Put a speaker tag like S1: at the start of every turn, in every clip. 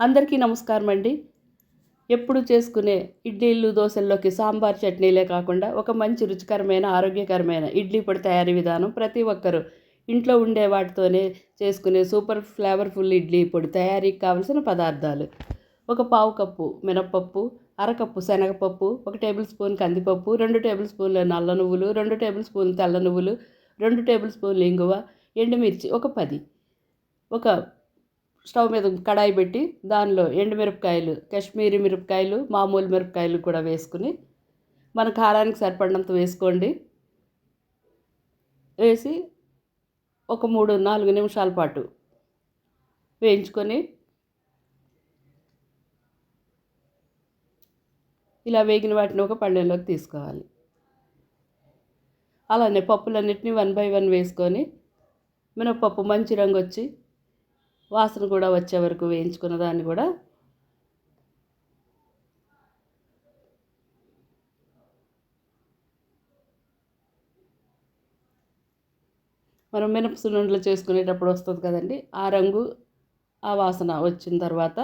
S1: అందరికీ నమస్కారం అండి. ఎప్పుడు చేసుకునే ఇడ్లీలు దోశల్లోకి సాంబార్ చట్నీలే కాకుండా ఒక మంచి రుచికరమైన ఆరోగ్యకరమైన ఇడ్లీ పొడి తయారీ విధానం ప్రతి ఒక్కరూ ఇంట్లో ఉండే వాటితోనే చేసుకునే సూపర్ ఫ్లేవర్ఫుల్ ఇడ్లీ పొడి తయారీకి కావలసిన పదార్థాలు. ఒక పావు కప్పు మినప్పప్పు అరకప్పు శనగపప్పు ఒక టేబుల్ స్పూన్ కందిపప్పు రెండు టేబుల్ స్పూన్ల నల్ల నువ్వులు రెండు టేబుల్ స్పూన్లు తెల్ల నువ్వులు రెండు టేబుల్ స్పూన్లు ఇంగువ ఎండుమిర్చి ఒక పది. ఒక స్టవ్ మీద కడాయి పెట్టి దానిలో ఎండుమిరపకాయలు కాశ్మీరీ మిరపకాయలు మామూలు మిరపకాయలు కూడా వేసుకుని మన కారానికి సరిపడినంత వేసుకోండి. వేసి ఒక మూడు నాలుగు నిమిషాల పాటు వేయించుకొని ఇలా వేగిన వాటిని ఒక పళ్ళెంలోకి తీసుకోవాలి. అలానే పప్పులన్నింటినీ వన్ బై వన్ వేసుకొని మినపప్పు మంచి రంగు వచ్చి వాసన కూడా వచ్చే వరకు వేయించుకున్న దాన్ని కూడా మనం మినప సున్నుండలు చేసుకునేటప్పుడు వస్తుంది కదండి ఆ రంగు ఆ వాసన వచ్చిన తర్వాత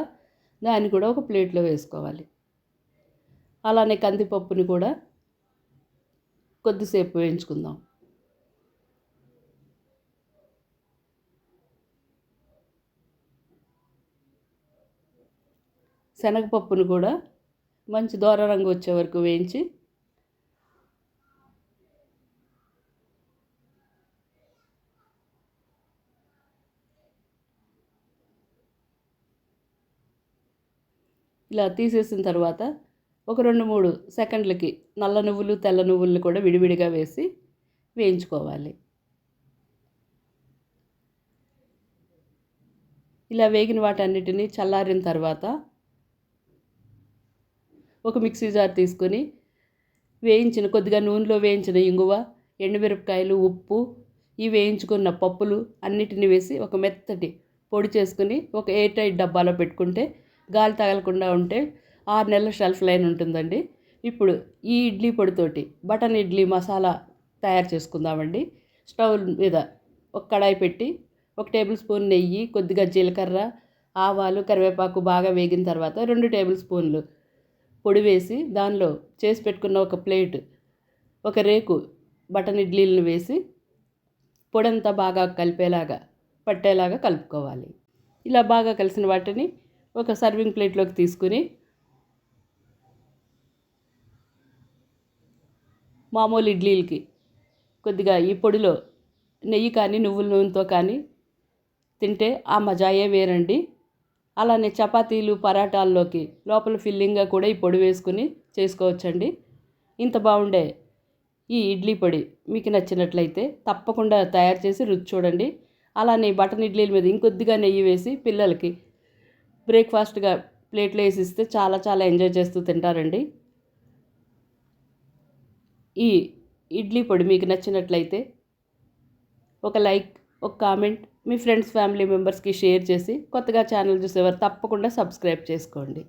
S1: దాన్ని కూడా ఒక ప్లేట్లో వేసుకోవాలి. అలానే కందిపప్పుని కూడా కొద్దిసేపు వేయించుకుందాం. శనగపప్పును కూడా మంచి దోర రంగు వచ్చే వరకు వేయించి ఇలా తీసేసిన తర్వాత ఒక రెండు మూడు సెకండ్లకి నల్ల నువ్వులు తెల్ల నువ్వులు కూడా విడివిడిగా వేసి వేయించుకోవాలి. ఇలా వేగిన వాటన్నిటిని చల్లారిన తర్వాత ఒక మిక్సీ జార్ తీసుకొని వేయించిన కొద్దిగా నూనెలో వేయించిన ఇంగువ ఎండుమిరపకాయలు ఉప్పు ఈ వేయించుకున్న పప్పులు అన్నిటిని వేసి ఒక మెత్తటి పొడి చేసుకుని ఒక ఎయిర్ టైట్ డబ్బాలో పెట్టుకుంటే గాలి తగలకుండా ఉంటే ఆరు నెలల షెల్ఫ్ లైన్ ఉంటుందండి. ఇప్పుడు ఈ ఇడ్లీ పొడితోటి బటన్ ఇడ్లీ మసాలా తయారు చేసుకుందామండి. స్టవ్ మీద ఒక కడాయి పెట్టి ఒక టేబుల్ స్పూన్ నెయ్యి కొద్దిగా జీలకర్ర ఆవాలు కరివేపాకు బాగా వేగిన తర్వాత రెండు టేబుల్ స్పూన్లు పొడి వేసి దానిలో చేసి పెట్టుకున్న ఒక ప్లేట్ ఒక రేకు బటన్ ఇడ్లీలను వేసి పొడంతా బాగా కలిపేలాగా పట్టేలాగా కలుపుకోవాలి. ఇలా బాగా కలిసిన వాటిని ఒక సర్వింగ్ ప్లేట్లోకి తీసుకుని మామూలు ఇడ్లీలకి కొద్దిగా ఈ పొడిలో నెయ్యి కానీ నువ్వుల నూనెతో కానీ తింటే ఆ మజాయే వేరండి. అలానే చపాతీలు పరాటాల్లోకి లోపల ఫిల్లింగ్గా కూడా ఈ పొడి వేసుకుని చేసుకోవచ్చండి. ఇంత బాగుండే ఈ ఇడ్లీ పొడి మీకు నచ్చినట్లయితే తప్పకుండా తయారు చేసి రుచి చూడండి. అలానే బటన్ ఇడ్లీల మీద ఇంకొద్దిగా నెయ్యి వేసి పిల్లలకి బ్రేక్ఫాస్ట్గా ప్లేట్లో వేసి ఇస్తే చాలా చాలా ఎంజాయ్ చేస్తూ తింటారండి. ఈ ఇడ్లీ పొడి మీకు నచ్చినట్లయితే ఒక లైక్ ఒక కామెంట్ మీ ఫ్రెండ్స్ ఫ్యామిలీ మెంబర్స్కి షేర్ చేసి కొత్తగా ఛానల్ చూసేవారు తప్పకుండా సబ్స్క్రైబ్ చేసుకోండి.